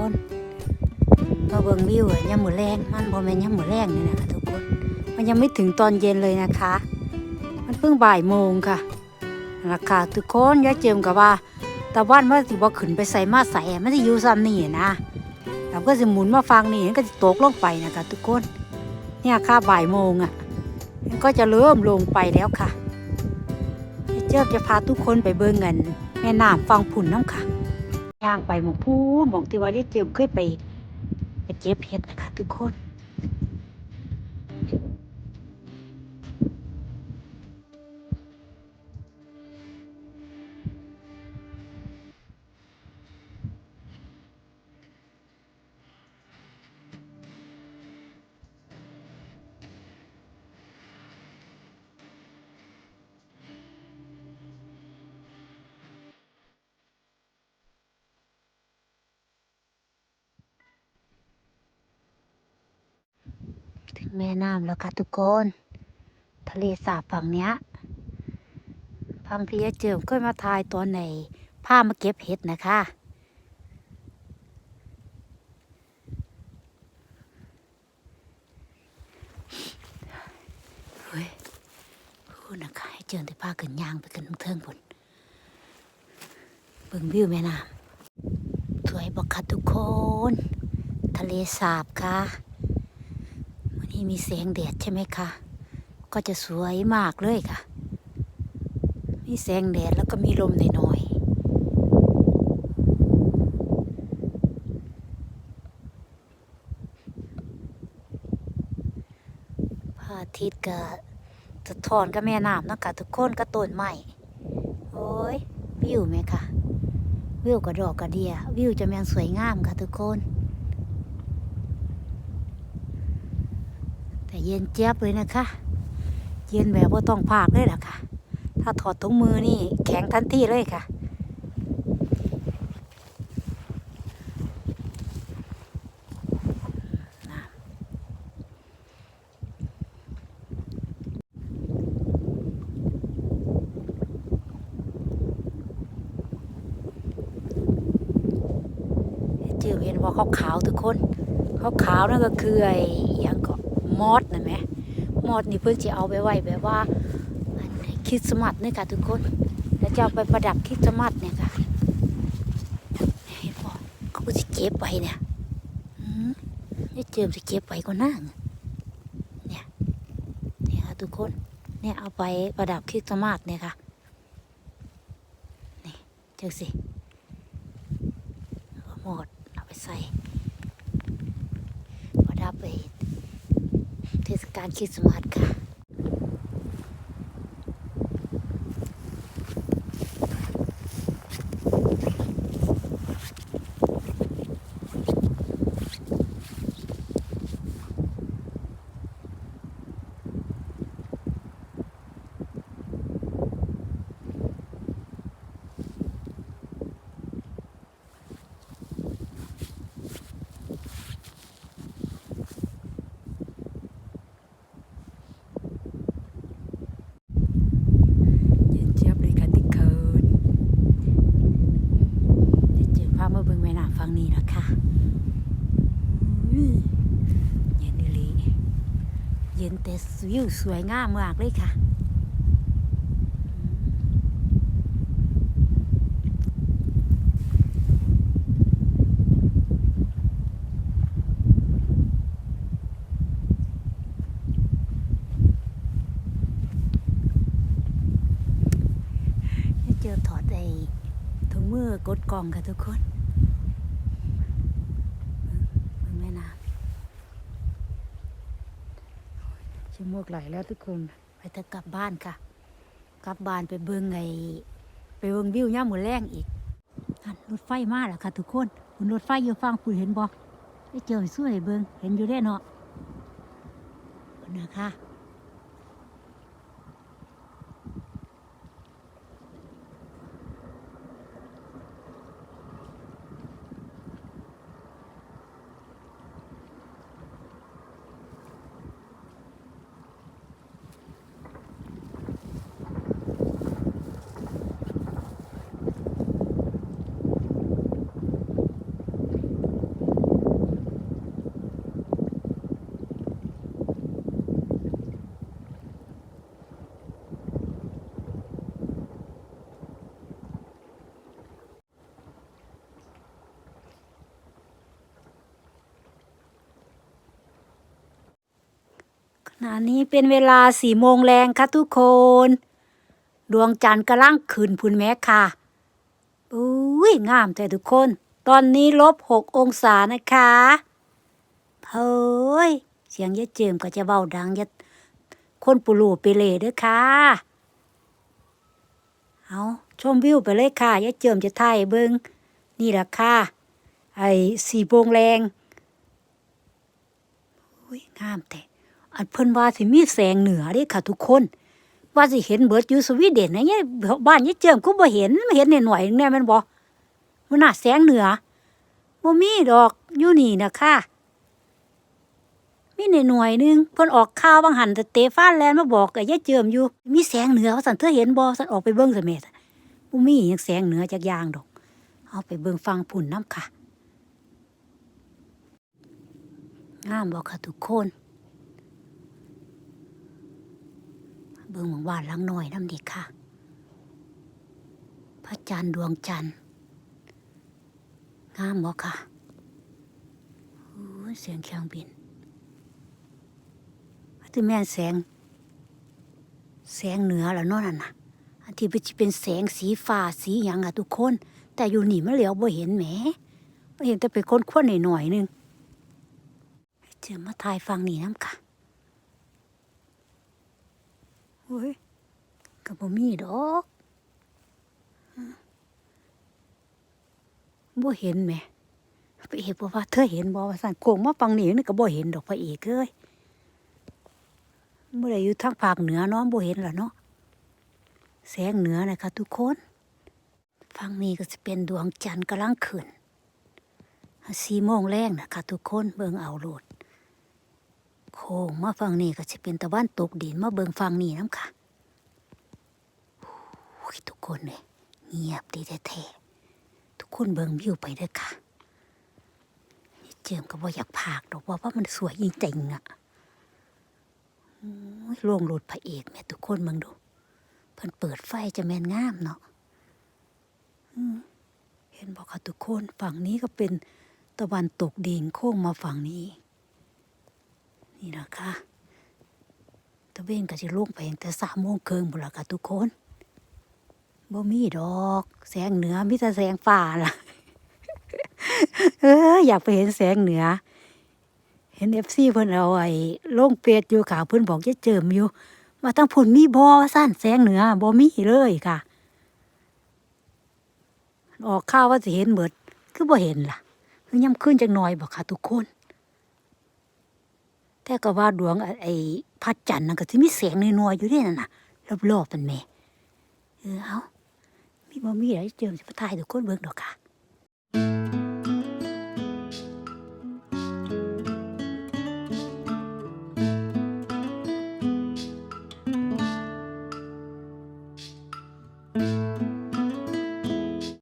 คนมาเบิ่งวิวอะยามมื้อแรงมันบ่แม่นยามมื้อแรงนี่นะคะทุกคน มันยังไม่ถึงตอนเย็นเลยนะคะ มันเพิ่งบ่ายโมงค่ะราคาทุกคนยาเจิมกับว่าตะวันว่าสิบ่ขึ้นไปใส่มาใส่มันจะอยู่ซ้ำนี่นะแล้วก็จะหมุนมาฟังนี่ก็จะตกลงไปนะคะทุกคน เนี่ยค่ะบ่ายโมงอะก็จะเริ่มลงไปแล้วค่ะเจิมจะพาทุกคนไปเบิ่งเงินแม่น้ำฟังผุ่นน้ำค่ะ ย่างไปหมองพูนหมองที่ว่าได้เตรียมขึ้นไปไปเก็บเห็ดนะคะทุกคน แม่น้ำแล้วค่ะทุกคน ทะเลสาบฝั่งเนี้ยพังที่ยายเจิมเคยมาถ่ายตอนไหนพามาเก็บเห็ดนะคะเฮ้ยพูดนะคะให้เจิมแต่พากันยางไปกันเทิงๆพุ่นเบิ่งวิวแม่น้ำสวยบอกค่ะทุกคน ทะเลสาบค่ะ วันนี้มีแสงแดดใช่ไหมคะ ก็จะสวยมากเลยค่ะ มีแสงแดดแล้วก็มีลมหน่อยๆพระอาทิตย์ก็สะท้อนกับแม่น้ำเนาะคะทุกคนก็ต้นไม้โอ้ยวิวไหมคะวิวกระดอกกระเดีย วิวจะแมงสวยงามค่ะทุกคน แต่เย็นเจี๊ยบเลยนะคะ เย็นแบบว่าต้องพากเลยล่ะค่ะ ถ้าถอดถุงมือนี่แข็งทันทีเลยค่ะจือเห็นว่าเขาขาวๆทุกคนเขาขาวๆนั่นก็คือไอ้ มอดนะแหมมอดนี่เพิ่งจะเอาไปไว้แบบว่าคริดสต์มัสนี่ค่ะทุกคน แล้วจะเอาไปประดับคริดสต์มัสเนี่ยค่ะเห็นบ่เขาก็จะเก็บไว้เนี่ยนี่เจิมจะเก็บไว้ก็น่าเนี่ยเนี่ยค่ะทุกคน เนี่ยเอาไปประดับคริดสต์มาสเนี่ยค่ะ นี่เจอสิหมดเอาไปใส่ประดับไป เทศกาลคริสต์มาสค่ะ เย็นเจี๊ยบเลยค่ะติเคินเดี๋ยวเจอภาพมาเบิ่งแม่น้ำฟังนี้นะคะอุ้ยเย็นดีหลี เย็นแต่วิวสวยงามมากเลยค่ะเจอถอดไอ้ถุงมือกดกล่องค่ะทุกคนเบิ่งแม่น้ ชิมวกไหลแล้วทุกคนไปเถอะกลับบ้านค่ะ กลับบ้านไปเบิ่งไงไปเบิ่งวิวย่ามมือแรงอีกรถไฟมาแล้วค่ะทุกคนคุณรถไฟอยู่ฟังคุณเห็นบอกได้เจอสวยเบิ่งเห็นอยู่ได้เนาะนะคะ ขณะนี้เป็นเวลาสี่โมงแรงค่ะทุกคน ดวงจันทร์กำลังขึ้นพุ่นแม้ค่ะอุ้ยงามแต่ทุกคน ตอนนี้ลบหกองศานะคะเฮ้ย เสียงยะเจิมก็จะเบาดังยะคนปุรูไปเลยเด้อค่ะ เอาชมวิวไปเลยค่ะยะเจิมจะถ่ายเบิงนี่แหละค่ะ ไอ้สี่โมงแรงอุ้ยงามแต่ อันเพิ่นว่าสิมีแสงเหนือเด้ค่ะ ทุกคน ว่าสิเห็นเบิดอยู่สวีเดนนะเนี่ยบ้านยายเจิมก็บ่เห็นเห็นหน่อยๆแน่แม่นบ่มันน่ะแสงเหนือบ่มีดอกอยู่นี่นะค่ะมีหน่อยๆนึงเพิ่นออกข่าวบางหันแต่เตฟานแลนด์มาบอกกับยายเจิมอยู่ มีแสงเหนือว่าซั่นเธอเห็นบ่ซั่นออกไปเบิ่งซะแม่ซั่นบ่มีหยังแสงเหนือจักอย่างดอก เอาไปเบิ่งฟังพุ่นน้ำค่ะ งามบ่ค่ะทุกคน บิ่งหมองบ้านหลังน้อยน้ำดีค่ะ พระจันทร์ดวงจันทร์งามบ่ค่ะโอ้เสียงเครื่องบินอันที่แม่นแสง แสงเหนือแล้วนาะนั่นน่ะอันที่เป็นแสงสีฟ้าสีหยังอะทุกคน แต่อยู่นี่มันเหลียวบ่เห็นแหมบ่เห็นแต่เป็นคนควนหน่อยๆนึงเจอมาทายฟังนี่น้ำค่ะ โอ้ย ก็บ่มีดอกบ่เห็นแหมพระเอกบอกว่าเธอเห็นบ่ว่าสั่นโค้งมาฟังนี่นี่ก็บ่เห็นดอกพระเอกเอ้ยบ่ได้อยู่ทางภาคเหนือเนาะบ่เห็นล่ะเนาะแสงเหนือนะคะทุกคนฟังนี้ก็จะเป็นดวงจันทร์กำลังขึ้นสี่โมงแรงนะคะทุกคนเบิ่งเอาโลดโค้งมาฝั่งนี้ก็จะเป็นตะวันตกดินมาเบิงฝั่งนี้น้ำค่ะ ยทุกคนเลยเงียบดีแท้ๆทุกคนเบิ่งวิวไปเด้อค่ะนี่เจิมก็บ่อยากพากดอกว่าว่ามันสวยจริงๆอะโอ้ยโล่งโลดพระเอกแม่ทุกคนเบิงดูเพิ่นเปิดไฟจะแมนงามเนาะเห็นบอกค่ะทุกคนฝั่งนี้ก็เป็นตะวันตกดินโค้งมาฝั่งนี้ นี่นะคะตะเวนก็จะลงไปตั้งแต่สามโมงเครึ่งบุนละค่ะทุกคน บ่มีดอก แสงเหนือมีแต่แสงฝ่าล่ะ เออ อยากไปเห็นแสงเหนือ เห็นเอฟซีเพิ่นเอาไอ้ลงเปียดอยู่ค่ะเพิ่นบอกจะเจิมอยู่มาตั้งพุ่นมีบ่สั้นแสงเหนือบ่มีเลยค่ะ ออกข่าวว่าสิเห็นเบิด คือบ่เห็นล่ะคือย่ำขึ้นจักหน่อยบ่ค่ะทุกคน แต่ก็ว่าดวงไอ้พระจันทร์นั่นก็สิมีแสงน้อยๆอยู่ด้วยนั่นน่ะรอบๆมันแม่เออเอา มีบ่มีอะไรเจิมสิมาถ่ายทุกคนเบิ่งดอกค่ะ